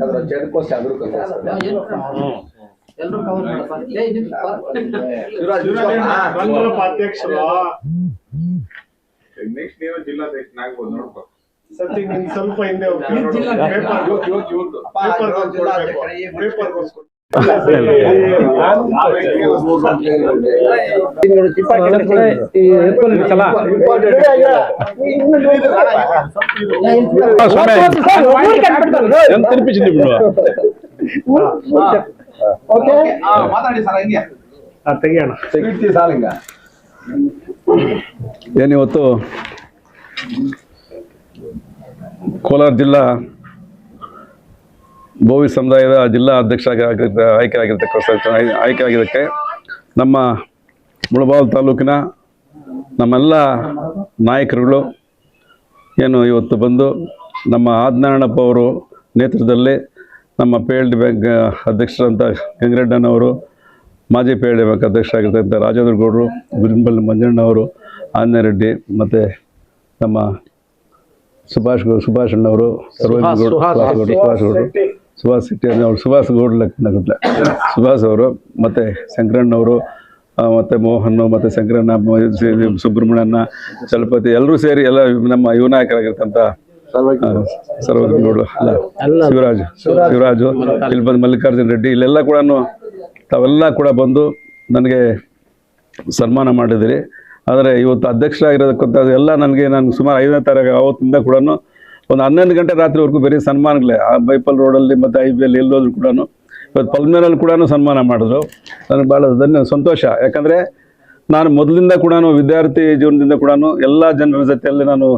Cover ಜಡ್ಕೋಸ್ ಅದ್ರ ನಿಲ್ಸಪ್ಪ ಅಧ್ಯಕ್ಷರು next ನೀವು ಜಿಲ್ಲಾಧ್ಯಕ್ಷನಾಗ್ಬೋದು ನೋಡ್ಕೊ. ನೀನ್ ಸ್ವಲ್ಪ ಹಿಂದೆ ಹೋಗ್ತೀನಿ ನೋಡು. ಪೇಪರ್ ಪೇಪರ್ ಪೇಪರ್ ಮಾತಾಡಿ ಸರ್ ಹಂಗೆ? ತೆಗಿಯೋಣ. ಸಿಗ್ತಿ ಸಾಲಿಂಗ ಏನಿವತ್ತು ಕೋಲಾರ ಜಿಲ್ಲಾ ಬೋವಿ ಸಮುದಾಯದ ಜಿಲ್ಲಾ ಅಧ್ಯಕ್ಷ ಆಯ್ಕೆ ಆಗಿರ್ತಕ್ಕ ಆಯ್ಕೆ ಆಗಿದ್ದಕ್ಕೆ ನಮ್ಮ ಮುಳಬಾಲ್ ತಾಲೂಕಿನ ನಮ್ಮೆಲ್ಲ ನಾಯಕರುಗಳು ಏನು ಇವತ್ತು ಬಂದು ನಮ್ಮ ಆದ್ನಾರಾಯಣಪ್ಪ ಅವರು ನೇತೃತ್ವದಲ್ಲಿ ನಮ್ಮ ಪಿ ಎಲ್ ಡಿ ಬ್ಯಾಂಕ್ ಅಧ್ಯಕ್ಷರಂತ ಗಂಗರೆಡ್ಡನವರು ಮಾಜಿ ಪಿ ಎಲ್ ಡಿ ಬ್ಯಾಂಕ್ ಅಧ್ಯಕ್ಷರಾಗಿರ್ತಕ್ಕಂಥ ರಾಜೇಂದ್ರ ಗೌಡರು, ಗುರಿಂಬಲ್ ಮಂಜಣ್ಣವರು ಆಂಜನೇ ರೆಡ್ಡಿ ಮತ್ತು ನಮ್ಮ ಸುಭಾಷ್ ಗೌ ಸುಭಾಷ್ ಅಣ್ಣವರು ಸರ್ವೇಂದ್ರ ಗೌಡ ಸುಭಾಷ್ ಗೌಡ್ರು ಸುಭಾಷ್ ಶೆಟ್ಟಿ. ಅವರು ಸುಭಾಷ್ ಗೌಡ್ ಲೆಕ್ಕನಗಟ್ಲೆ ಸುಭಾಷ್ ಅವರು ಮತ್ತು ಶಂಕರಣ್ಣವರು ಮತ್ತು ಮೋಹನ್ ಮತ್ತು ಶಂಕರಣ್ಣ ಸುಬ್ರಹ್ಮಣ್ಯಣ್ಣ ಚಲಪತಿ ಎಲ್ಲರೂ ಸೇರಿ ಎಲ್ಲ ನಮ್ಮ ಯುವ ನಾಯಕರಾಗಿರ್ತಂಥ ಸರ್ವಜ್ಞ ಗೌಡ್ರು ಅಲ್ಲ ಶಿವರಾಜ್ ಶಿವರಾಜು. ಇಲ್ಲಿ ಬಂದು ಮಲ್ಲಿಕಾರ್ಜುನ್ ರೆಡ್ಡಿ ಇಲ್ಲೆಲ್ಲ ಕೂಡ ತಾವೆಲ್ಲ ಕೂಡ ಬಂದು ನನಗೆ ಸನ್ಮಾನ ಮಾಡಿದಿರಿ. ಆದರೆ ಇವತ್ತು ಅಧ್ಯಕ್ಷರಾಗಿರೋದಕ್ಕಂತ ಎಲ್ಲ ನನಗೆ ನಾನು ಸುಮಾರು ಐದನೇ ತಾರೀಕು ಅವತ್ತಿಂದ ಕೂಡ ಒಂದು ಹನ್ನೊಂದು ಗಂಟೆ ರಾತ್ರಿವರೆಗೂ ಬರೀ ಸನ್ಮಾನಗಳೇ ಆ ಬೈಪಲ್ ರೋಡಲ್ಲಿ ಮತ್ತು ಐ ಬಿ ಎಲ್ ಎಲ್ಲೋದ್ರು ಕೂಡ ಇವತ್ತು ಪಲ್ಮೇರಲ್ಲಿ ಕೂಡ ಸನ್ಮಾನ ಮಾಡಿದ್ರು. ನನಗೆ ಭಾಳ ಧನ್ಯ, ಸಂತೋಷ. ಯಾಕಂದರೆ ನಾನು ಮೊದಲಿಂದ ಕೂಡ ವಿದ್ಯಾರ್ಥಿ ಜೀವನದಿಂದ ಕೂಡ ಎಲ್ಲ ಜನರ ಜೊತೆಯಲ್ಲಿ ನಾನು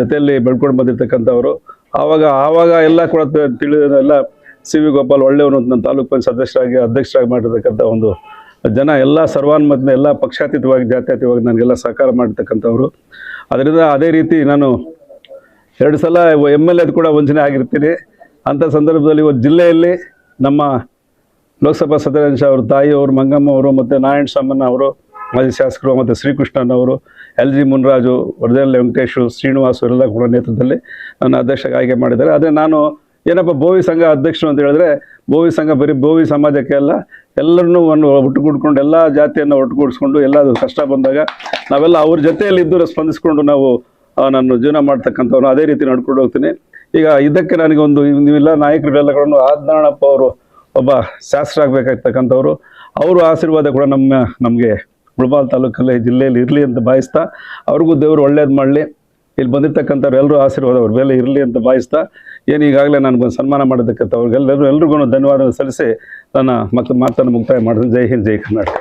ಜೊತೆಯಲ್ಲಿ ಬೆಳ್ಕೊಂಡು ಬಂದಿರ್ತಕ್ಕಂಥವ್ರು. ಆವಾಗ ಆವಾಗ ಎಲ್ಲ ಕೂಡ ತಿಳಿದ ಎಲ್ಲ ಸಿ ವಿ ಗೋಪಾಲ್ ಒಳ್ಳೆಯವನು ನನ್ನ ತಾಲೂಕು ಪಂಚಾಯತ್ ಸದಸ್ಯರಾಗಿ, ಅಧ್ಯಕ್ಷರಾಗಿ ಮಾಡಿರ್ತಕ್ಕಂಥ ಒಂದು ಜನ ಎಲ್ಲ ಸರ್ವಾನುಮತನ ಎಲ್ಲ ಪಕ್ಷಾತೀತವಾಗಿ, ಜಾತ್ಯಾತೀತವಾಗಿ ನನಗೆಲ್ಲ ಸಹಕಾರ ಮಾಡಿರ್ತಕ್ಕಂಥವ್ರು. ಅದರಿಂದ ಅದೇ ರೀತಿ ನಾನು ಎರಡು ಸಲ ಎಂ ಎಲ್ ಎದು ಕೂಡ ವಂಚನೆ ಆಗಿರ್ತೀನಿ. ಅಂಥ ಸಂದರ್ಭದಲ್ಲಿ ಇವತ್ತು ಜಿಲ್ಲೆಯಲ್ಲಿ ನಮ್ಮ ಲೋಕಸಭಾ ಸದಸ್ಯ ಅವ್ರ ತಾಯಿಯವರು ಮಂಗಮ್ಮ ಅವರು ಮತ್ತು ನಾರಾಯಣ ಸಾಮನ್ನ ಅವರು, ಮಾಜಿ ಶಾಸಕರು ಮತ್ತು ಶ್ರೀಕೃಷ್ಣನ್ ಅವರು, ಎಲ್ ಜಿ ಮುನ್ರಾಜು ವರ್ಧನ್ ವೆಂಕಟೇಶು ಶ್ರೀನಿವಾಸ್ ಅವರೆಲ್ಲ ಕೂಡ ನೇತೃತ್ವದಲ್ಲಿ ನನ್ನ ಅಧ್ಯಕ್ಷಕ್ಕೆ ಆಯ್ಕೆ ಮಾಡಿದ್ದಾರೆ. ಆದರೆ ನಾನು ಏನಪ್ಪ, ಬೋವಿ ಸಂಘ ಅಧ್ಯಕ್ಷರು ಅಂತ ಹೇಳಿದ್ರೆ, ಬೋವಿ ಸಂಘ ಬರೀ ಬೋವಿ ಸಮಾಜಕ್ಕೆ ಅಲ್ಲ, ಎಲ್ಲರನ್ನೂ ಒಂದು ಒಟ್ಟುಗೂಡ್ಕೊಂಡು ಎಲ್ಲ ಜಾತಿಯನ್ನು ಒಟ್ಟುಗೂಡಿಸ್ಕೊಂಡು ಎಲ್ಲ ಕಷ್ಟ ಬಂದಾಗ ನಾವೆಲ್ಲ ಅವ್ರ ಜೊತೆಯಲ್ಲಿ ಇದ್ದು ಸ್ಪಂದಿಸ್ಕೊಂಡು ನಾವು ನಾನು ಜೀವನ ಮಾಡ್ತಕ್ಕಂಥವ್ರು ಅದೇ ರೀತಿ ನಡ್ಕೊಂಡು ಹೋಗ್ತೀನಿ. ಈಗ ಇದಕ್ಕೆ ನನಗೆ ಒಂದು, ನೀವೆಲ್ಲ ನಾಯಕರುಗಳೆಲ್ಲ ಕೂಡ ಆದ್ನಾರಾಯಣಪ್ಪ ಅವರು ಒಬ್ಬ ಶಾಸ್ತ್ರಾಗಬೇಕಾಗ್ತಕ್ಕಂಥವ್ರು. ಅವರು ಆಶೀರ್ವಾದ ಕೂಡ ನಮ್ಮ, ನಮಗೆ ಮುಳಬಾಲ್ ತಾಲೂಕಲ್ಲಿ, ಜಿಲ್ಲೆಯಲ್ಲಿ ಇರಲಿ ಅಂತ ಭಾವಿಸ್ತಾ ಅವ್ರಿಗೂ ದೇವರು ಒಳ್ಳೇದು ಮಾಡಲಿ. ಇಲ್ಲಿ ಬಂದಿರ್ತಕ್ಕಂಥವ್ರು ಎಲ್ಲರೂ ಆಶೀರ್ವಾದ ಅವ್ರ ಮೇಲೆ ಇರಲಿ ಅಂತ ಭಾವಿಸ್ತಾ ಏನು ಈಗಾಗಲೇ ನನಗೊಂದು ಸನ್ಮಾನ ಮಾಡೋದಕ್ಕಂಥವ್ರಿಗೆಲ್ಲರೂ ಎಲ್ರಿಗೂ ಧನ್ಯವಾದ ಸಲ್ಲಿಸಿ ನನ್ನ ಮತ್ತೆ ಮಾತನ್ನು ಮುಕ್ತಾಯ ಮಾಡ್ತೀನಿ. ಜೈ ಹಿಂದ್, ಜೈ ಕರ್ನಾಟಕ.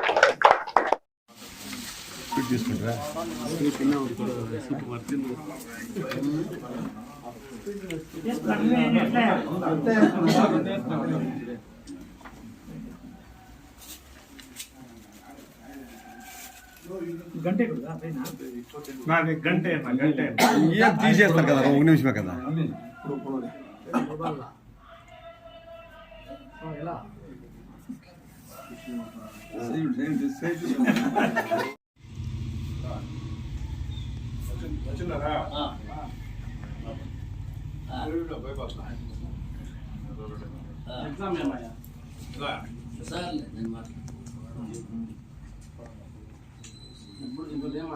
ನಾನು ಗಂಟೆ ಗಂಟೆ ಒಂದು ನಿಮಿಷ ಬೇಕದ ಸರ್ ನನ್ನ ಮಾತು